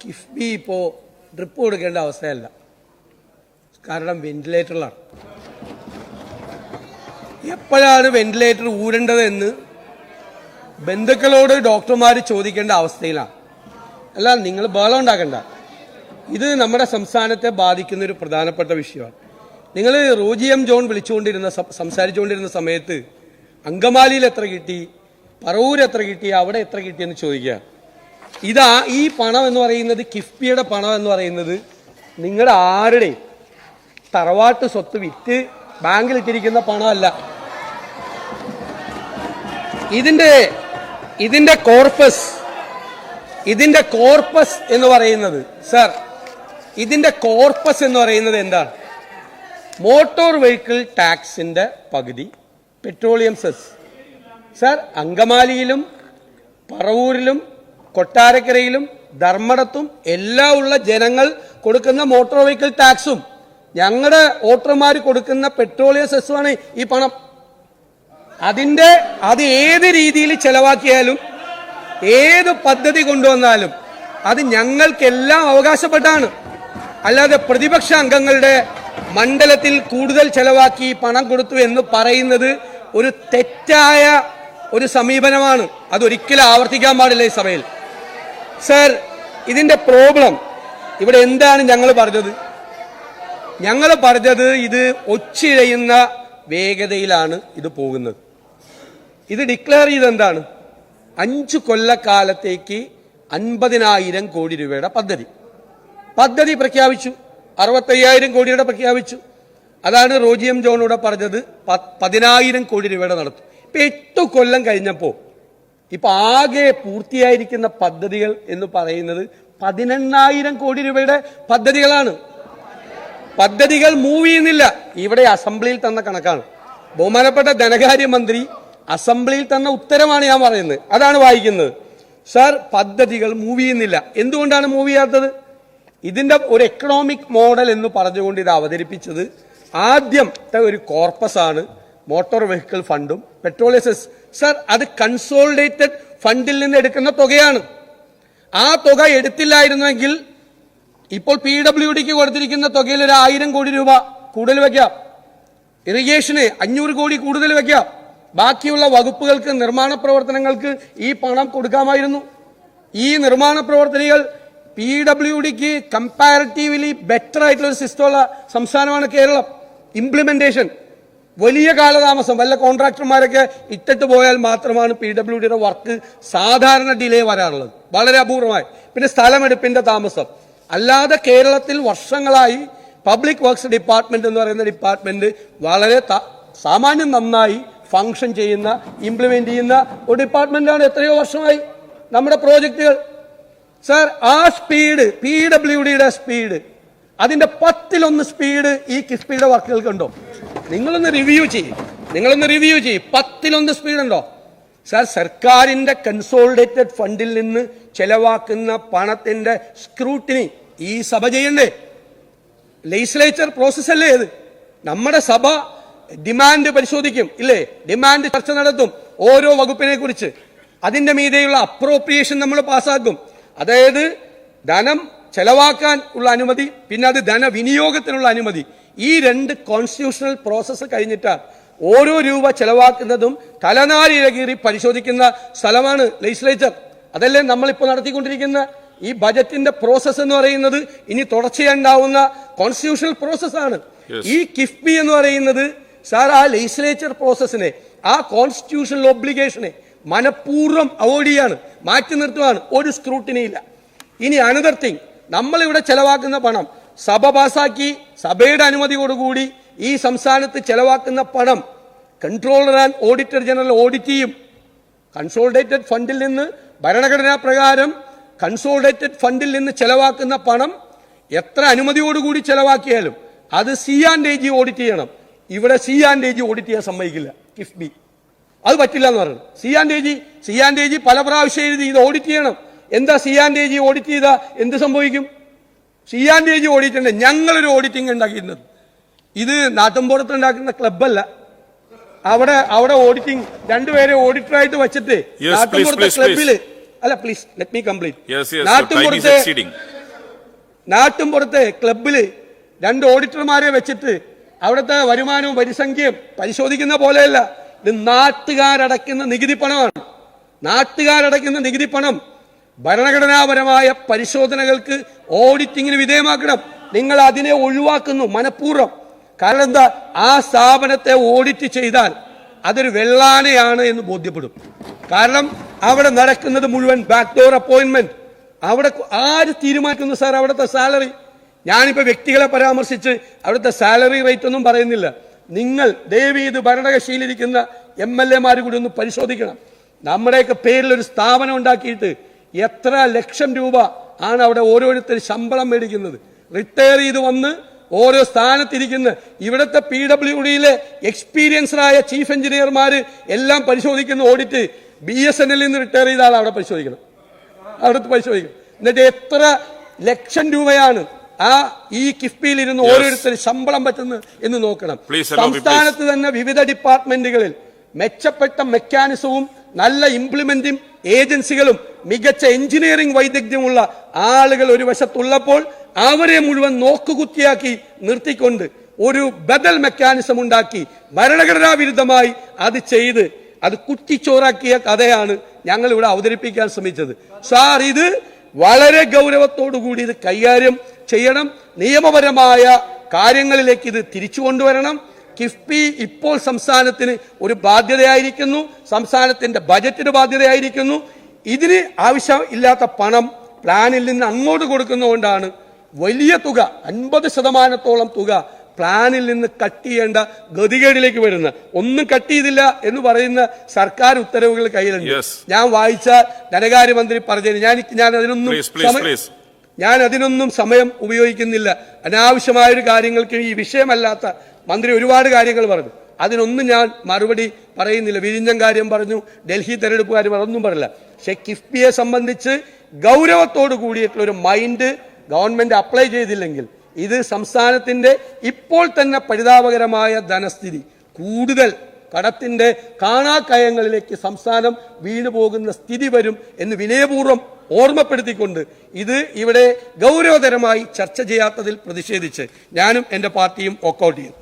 കിഫ്ബി ഇപ്പോൾ ഡ്രിപ്പ് കൊടുക്കേണ്ട അവസ്ഥയല്ല. കാരണം വെന്റിലേറ്ററിലാണ് എപ്പോഴാണ് വെന്റിലേറ്റർ ഊരേണ്ടത് എന്ന് ബന്ധുക്കളോട് ഡോക്ടർമാർ ചോദിക്കേണ്ട അവസ്ഥയിലാണ്. അല്ല നിങ്ങൾ ബഹളം ഉണ്ടാക്കണ്ട. ഇത് നമ്മുടെ സംസ്ഥാനത്തെ ബാധിക്കുന്ന ഒരു പ്രധാനപ്പെട്ട വിഷയമാണ്. നിങ്ങൾ റോജി എം ജോൺ വിളിച്ചുകൊണ്ടിരുന്ന സംസാരിച്ചുകൊണ്ടിരുന്ന സമയത്ത് അങ്കമാലിയിൽ എത്ര കിട്ടി? പറവൂർ എത്ര കിട്ടി? അവിടെ എത്ര കിട്ടിയെന്ന് ചോദിക്കുക. ഇതാ ഈ പണം എന്ന് പറയുന്നത് കിഫ്ബിയുടെ പണം എന്ന് പറയുന്നത് നിങ്ങളുടെ ആരുടെയും തറവാട്ട് സ്വത്ത് വിറ്റ് ബാങ്കിൽ ബാങ്കിലിട്ടിരിക്കുന്ന പണമല്ല. ഇതിന്റെ ഇതിന്റെ കോർപ്പസ് ഇതിന്റെ കോർപ്പസ് എന്ന് പറയുന്നത് സർ ഇതിന്റെ കോർപ്പസ് എന്ന് പറയുന്നത് എന്താണ് മോട്ടോർ വെഹിക്കിൾ ടാക്സിന്റെ പകുതി പെട്രോളിയം സെസ് സർ അങ്കമാലിയിലും പറവൂരിലും കൊട്ടാരക്കരയിലും ധർമ്മടത്തും എല്ലാം ഉള്ള ജനങ്ങൾ കൊടുക്കുന്ന മോട്ടോർ വെഹിക്കിൾ ടാക്സും ഞങ്ങളുടെ വോട്ടർമാർ കൊടുക്കുന്ന പെട്രോളിയം സെസ്സുമാണ് ഈ പണം. അതിന്റെ അത് ഏത് രീതിയിൽ ചെലവാക്കിയാലും ഏത് പദ്ധതി കൊണ്ടുവന്നാലും അത് ഞങ്ങൾക്കെല്ലാം അവകാശപ്പെട്ടാണ്. അല്ലാതെ പ്രതിപക്ഷ അംഗങ്ങളുടെ മണ്ഡലത്തിൽ കൂടുതൽ ചെലവാക്കി പണം കൊടുത്തു എന്ന് പറയുന്നത് ഒരു തെറ്റായ ഒരു സമീപനമാണ്. അതൊരിക്കലും ആവർത്തിക്കാൻ പാടില്ല ഈ സഭയിൽ. സർ ഇതിന്റെ പ്രോബ്ലം. ഇവിടെ എന്താണ് ഞങ്ങൾ പറഞ്ഞത്? ഞങ്ങൾ പറഞ്ഞത് ഇത് ഒച്ചിഴയുന്ന വേഗതയിലാണ് ഇത് പോകുന്നത്. ഇത് ഡിക്ലെയർ ചെയ്ത് എന്താണ്? അഞ്ച് കൊല്ലക്കാലത്തേക്ക് അൻപതിനായിരം കോടി രൂപയുടെ പദ്ധതി. പദ്ധതി പ്രഖ്യാപിച്ചു. അറുപത്തയ്യായിരം കോടിയുടെ പ്രഖ്യാപിച്ചു. അതാണ് റോജിയം ജോണൂടെ പറഞ്ഞത് പതിനായിരം കോടി രൂപയുടെ നടത്തും. ഇപ്പൊ എട്ട് കൊല്ലം കഴിഞ്ഞപ്പോ ഇപ്പൊ ആകെ പൂർത്തിയായിരിക്കുന്ന പദ്ധതികൾ എന്ന് പറയുന്നത് പതിനെണ്ണായിരം കോടി രൂപയുടെ പദ്ധതികളാണ്. പദ്ധതികൾ മൂവ് ചെയ്യുന്നില്ല. ഇവിടെ അസംബ്ലിയിൽ തന്ന കണക്കാണ്. ബഹുമാനപ്പെട്ട ധനകാര്യമന്ത്രി അസംബ്ലിയിൽ തന്ന ഉത്തരമാണ് ഞാൻ പറയുന്നത്. അതാണ് വായിക്കുന്നത്. സർ പദ്ധതികൾ മൂവ് ചെയ്യുന്നില്ല. എന്തുകൊണ്ടാണ് മൂവ് ചെയ്യാത്തത്? ഇതിന്റെ ഒരു എക്കണോമിക് മോഡൽ എന്ന് പറഞ്ഞുകൊണ്ട് ഇത് അവതരിപ്പിച്ചത് ആദ്യത്തെ ഒരു കോർപ്പസ് ആണ് മോട്ടോർ വെഹിക്കിൾ ഫണ്ടും പെട്രോളിയം സെസ് സാർ അത് കൺസോളിഡേറ്റഡ് ഫണ്ടിൽ നിന്ന് എടുക്കുന്ന തുകയാണ്. ആ തുക എടുത്തില്ലായിരുന്നെങ്കിൽ ഇപ്പോൾ പി ഡബ്ല്യു ഡിക്ക് കൊടുത്തിരിക്കുന്ന തുകയിൽ ഒരു ആയിരം കോടി രൂപ കൂടുതൽ വയ്ക്കാം ഇറിഗേഷന് അഞ്ഞൂറ് കോടി കൂടുതൽ വയ്ക്കാം ബാക്കിയുള്ള വകുപ്പുകൾക്ക് നിർമ്മാണ പ്രവർത്തനങ്ങൾക്ക് ഈ പണം കൊടുക്കാമായിരുന്നു. ഈ നിർമ്മാണ പ്രവർത്തനങ്ങൾ പി ഡബ്ല്യു ഡിക്ക് കമ്പാരിറ്റീവ്ലി ബെറ്റർ ആയിട്ടുള്ള ഒരു സിസ്റ്റമുള്ള സംസ്ഥാനമാണ് കേരളം. ഇംപ്ലിമെന്റേഷൻ വലിയ കാലതാമസം വല്ല കോൺട്രാക്ടർമാരൊക്കെ ഇട്ടിട്ട് പോയാൽ മാത്രമാണ് പി ഡബ്ല്യു ഡിയുടെ വർക്ക് സാധാരണ ഡിലേ വരാറുള്ളത് വളരെ അപൂർവമായി പിന്നെ സ്ഥലമെടുപ്പിന്റെ താമസം. അല്ലാതെ കേരളത്തിൽ വർഷങ്ങളായി പബ്ലിക് വർക്ക്സ് ഡിപ്പാർട്ട്മെന്റ് എന്ന് പറയുന്ന ഡിപ്പാർട്ട്മെന്റ് വളരെ സാമാന്യം നന്നായി ഫങ്ഷൻ ചെയ്യുന്ന ഇംപ്ലിമെന്റ് ചെയ്യുന്ന ഒരു ഡിപ്പാർട്ട്മെന്റാണ് എത്രയോ വർഷമായി നമ്മുടെ പ്രോജക്റ്റുകൾ. സാർ ആ സ്പീഡ് പി ഡബ്ല്യു ഡിയുടെ സ്പീഡ് അതിന്റെ പത്തിലൊന്ന് സ്പീഡ് ഈ കിഫ്ബിയുടെ വർക്കുകൾക്കുണ്ടോ? നിങ്ങളൊന്ന് റിവ്യൂ ചെയ്യും. നിങ്ങളൊന്ന് റിവ്യൂ ചെയ്യും. പത്തിലൊന്ന് സ്പീഡ് ഉണ്ടോ? സാർ സർക്കാരിന്റെ കൺസോളിഡേറ്റഡ് ഫണ്ടിൽ നിന്ന് ചെലവാക്കുന്ന പണത്തിന്റെ സ്ക്രൂട്ടിനി ഈ സഭ ചെയ്യണ്ടേ? ലെജിസ്ലേച്ചർ പ്രോസസ് അല്ലേ ഇത്? നമ്മുടെ സഭ ഡിമാൻഡ് പരിശോധിക്കും ഇല്ലേ? ഡിമാൻഡ് ചർച്ച നടത്തും ഓരോ വകുപ്പിനെ കുറിച്ച്. അതിന്റെ മീതെയുള്ള അപ്രോപ്രിയേഷൻ നമ്മൾ പാസ്സാക്കും. അതായത് ധനം ചെലവാക്കാൻ ഉള്ള അനുമതി പിന്നെ അത് ധനവിനിയോഗത്തിനുള്ള അനുമതി. ഈ രണ്ട് കോൺസ്റ്റിറ്റ്യൂഷണൽ പ്രോസസ്സ് കഴിഞ്ഞിട്ടാണ് ഓരോ രൂപ ചെലവാക്കുന്നതും തലനാരിഴ കീറി പരിശോധിക്കുന്ന സ്ഥലമാണ് ലെജിസ്ലേച്ചർ അതല്ലേ നമ്മളിപ്പോൾ നടത്തിക്കൊണ്ടിരിക്കുന്ന? ഈ ബജറ്റിന്റെ പ്രോസസ്സ് എന്ന് പറയുന്നത് ഇനി തുടർച്ചയുണ്ടാവുന്ന കോൺസ്റ്റിറ്റ്യൂഷണൽ പ്രോസസ്സാണ് ഈ കിഫ്ബി എന്ന് പറയുന്നത് സാർ ആ ലെജിസ്ലേച്ചർ പ്രോസസ്സിനെ ആ കോൺസ്റ്റിറ്റ്യൂഷണൽ ഒബ്ലിഗേഷനെ മനഃപൂർവം അവോയ്ഡ് ചെയ്യാണ് മാറ്റി നിർത്തുവാണ്. ഒരു സ്ക്രൂട്ടിനിയില്ല ഇനി അനദർ തിങ് നമ്മളിവിടെ ചെലവാക്കുന്ന പണം സഭ പാസാക്കി സഭയുടെ അനുമതിയോടുകൂടി ഈ സംസ്ഥാനത്ത് ചെലവാക്കുന്ന പണം controller and auditor general audit ചെയ്യും. കൺസോൾഡേറ്റഡ് ഫണ്ടിൽ നിന്ന് ഭരണഘടനാ പ്രകാരം കൺസോൾഡേറ്റഡ് ഫണ്ടിൽ നിന്ന് ചെലവാക്കുന്ന പണം എത്ര അനുമതിയോടുകൂടി ചെലവാക്കിയാലും അത് C and A G audit ചെയ്യണം. ഇവിടെ C and A G audit ചെയ്യാൻ സമ്മതിക്കില്ല. കിഫ്ബി അത് പറ്റില്ല എന്ന് പറയുന്നത് C and A G C and A G പല പ്രാവശ്യം എഴുതി ഇത് ഓഡിറ്റ് ചെയ്യണം. എന്താ C and A G audit ചെയ്താൽ എന്ത് സംഭവിക്കും? C and G audit ഉണ്ട് ഞങ്ങളൊരു ഓഡിറ്റിംഗ് ഉണ്ടാക്കിയിരുന്നത്. ഇത് നാട്ടുംപുറത്ത് ഉണ്ടാക്കുന്ന ക്ലബ്ബല്ല. അവിടെ അവിടെ ഓഡിറ്റിംഗ് രണ്ടുപേരെ ഓഡിറ്ററായിട്ട് വെച്ചിട്ട് നാട്ടുംപുറത്തെ ക്ലബിൽ അല്ല പ്ലീസ് ലെറ്റ് മീ കംപ്ലീറ്റ് നാട്ടുംപുറത്തെ yes, your time is exceeding. നാട്ടും പുറത്തെ ക്ലബിൽ രണ്ട് ഓഡിറ്റർമാരെ വെച്ചിട്ട് അവിടുത്തെ വരുമാനവും പരിസംഖ്യയും പരിശോധിക്കുന്ന പോലെയല്ല. ഇത് നാട്ടുകാരടയ്ക്കുന്ന നികുതി പണമാണ്. നാട്ടുകാരടയ്ക്കുന്ന നികുതി പണം ഭരണഘടനാപരമായ പരിശോധനകൾക്ക് ഓഡിറ്റിങ്ങിന് വിധേയമാക്കണം. നിങ്ങൾ അതിനെ ഒഴിവാക്കുന്നു മനഃപൂർവം. കാരണം എന്താ? ആ സ്ഥാപനത്തെ ഓഡിറ്റ് ചെയ്താൽ അതൊരു വെള്ളാനയാണ് എന്ന് ബോധ്യപ്പെടും. കാരണം അവിടെ നടക്കുന്നത് മുഴുവൻ ബാക്ക്ഡോർ അപ്പോയിന്റ്മെന്റ് അവിടെ ആര് തീരുമാനിക്കുന്നു സാർ അവിടുത്തെ സാലറി ഞാനിപ്പോ വ്യക്തികളെ പരാമർശിച്ച് അവിടുത്തെ സാലറി റേറ്റ് ഒന്നും പറയുന്നില്ല. നിങ്ങൾ ദയവ് ചെയ്ത് ഭരണകക്ഷിയിലിരിക്കുന്ന എം എൽ എമാർ കൂടി ഒന്ന് പരിശോധിക്കണം. നമ്മുടെയൊക്കെ പേരിൽ ഒരു സ്ഥാപനം ഉണ്ടാക്കിയിട്ട് എത്ര ലക്ഷം രൂപ ആണ് അവിടെ ഓരോരുത്തർ ശമ്പളം മേടിക്കുന്നത്. റിട്ടയർ ചെയ്ത് വന്ന് ഓരോ സ്ഥാനത്തിരിക്കുന്ന ഇവിടുത്തെ പി ഡബ്ല്യു ഡിയിലെ എക്സ്പീരിയൻസ്ഡായ ചീഫ് എഞ്ചിനീയർമാർ എല്ലാം പരിശോധിക്കുന്ന ഓഡിറ്റ് ബി എസ് എൻ എല്ലിൽ നിന്ന് റിട്ടയർ ചെയ്ത ആൾ അവിടെ പരിശോധിക്കണം. അവിടുത്തെ പരിശോധിക്കണം. എന്നിട്ട് എത്ര ലക്ഷം രൂപയാണ് ആ ഈ കിഫ്ബിയിൽ ഇരുന്ന് ഓരോരുത്തർ ശമ്പളം പറ്റുന്നത് എന്ന് നോക്കണം. സംസ്ഥാനത്ത് തന്നെ വിവിധ ഡിപ്പാർട്ട്മെന്റുകളിൽ മെച്ചപ്പെട്ട മെക്കാനിസവും നല്ല ഇംപ്ലിമെന്റിംഗ് ഏജൻസികളും മികച്ച എഞ്ചിനീയറിംഗ് വൈദഗ്ധ്യമുള്ള ആളുകൾ ഒരു വശത്തുള്ളപ്പോൾ അവരെ മുഴുവൻ നോക്കുകുത്തിയാക്കി നിർത്തിക്കൊണ്ട് ഒരു ബദൽ മെക്കാനിസം ഉണ്ടാക്കി ഭരണഘടനാ വിരുദ്ധമായി അത് ചെയ്ത് അത് കുറ്റിച്ചോറാക്കിയ കഥയാണ് ഞങ്ങൾ ഇവിടെ അവതരിപ്പിക്കാൻ ശ്രമിച്ചത്. സാർ ഇത് വളരെ ഗൗരവത്തോടു കൂടി ഇത് കൈകാര്യം ചെയ്യണം. നിയമപരമായ കാര്യങ്ങളിലേക്ക് ഇത് തിരിച്ചു കൊണ്ടുവരണം. കിഫ്ബി ഇപ്പോൾ സംസ്ഥാനത്തിന് ഒരു ബാധ്യതയായിരിക്കുന്നു സംസ്ഥാനത്തിന്റെ ബജറ്റിന് ബാധ്യതയായിരിക്കുന്നു. ഇതിന് ആവശ്യം ഇല്ലാത്ത പണം പ്ലാനിൽ നിന്ന് അങ്ങോട്ട് കൊടുക്കുന്നതുകൊണ്ടാണ് വലിയ തുക അൻപത് ശതമാനത്തോളം തുക പ്ലാനിൽ നിന്ന് കട്ട് ചെയ്യേണ്ട ഗതികേടിലേക്ക് വരുന്ന ഒന്നും കട്ട് ചെയ്തില്ല എന്ന് പറയുന്ന സർക്കാർ ഉത്തരവുകൾ കയ്യിലുണ്ട്. ഞാൻ വായിച്ച ധനകാര്യമന്ത്രി പറഞ്ഞു ഞാൻ ഞാൻ അതിനൊന്നും ഞാൻ അതിനൊന്നും സമയം ഉപയോഗിക്കുന്നില്ല. അനാവശ്യമായ ഒരു കാര്യങ്ങൾക്ക് ഈ വിഷയമല്ലാത്ത മന്ത്രി ഒരുപാട് കാര്യങ്ങൾ പറഞ്ഞു. അതിനൊന്നും ഞാൻ മറുപടി പറയുന്നില്ല. വിരിഞ്ഞം കാര്യം പറഞ്ഞു ഡൽഹി തെരഞ്ഞെടുപ്പ് കാര്യം അതൊന്നും പറയില്ല. പക്ഷെ കിഫ്ബിയെ സംബന്ധിച്ച് ഗൗരവത്തോട് കൂടിയിട്ടുള്ള ഒരു മൈൻഡ് ഗവൺമെന്റ് അപ്ലൈ ചെയ്തില്ലെങ്കിൽ ഇത് സംസ്ഥാനത്തിന്റെ ഇപ്പോൾ തന്നെ പരിതാപകരമായ ധനസ്ഥിതി കൂടുതൽ കടത്തിന്റെ കാണാക്കയങ്ങളിലേക്ക് സംസ്ഥാനം വീണു പോകുന്ന സ്ഥിതി വരും എന്ന് വിനയപൂർവം ഓർമ്മപ്പെടുത്തിക്കൊണ്ട് ഇത് ഇവിടെ ഗൗരവതരമായി ചർച്ച ചെയ്യാത്തതിൽ പ്രതിഷേധിച്ച് ഞാനും എന്റെ പാർട്ടിയും ഒക്കൗട്ട് ചെയ്യും.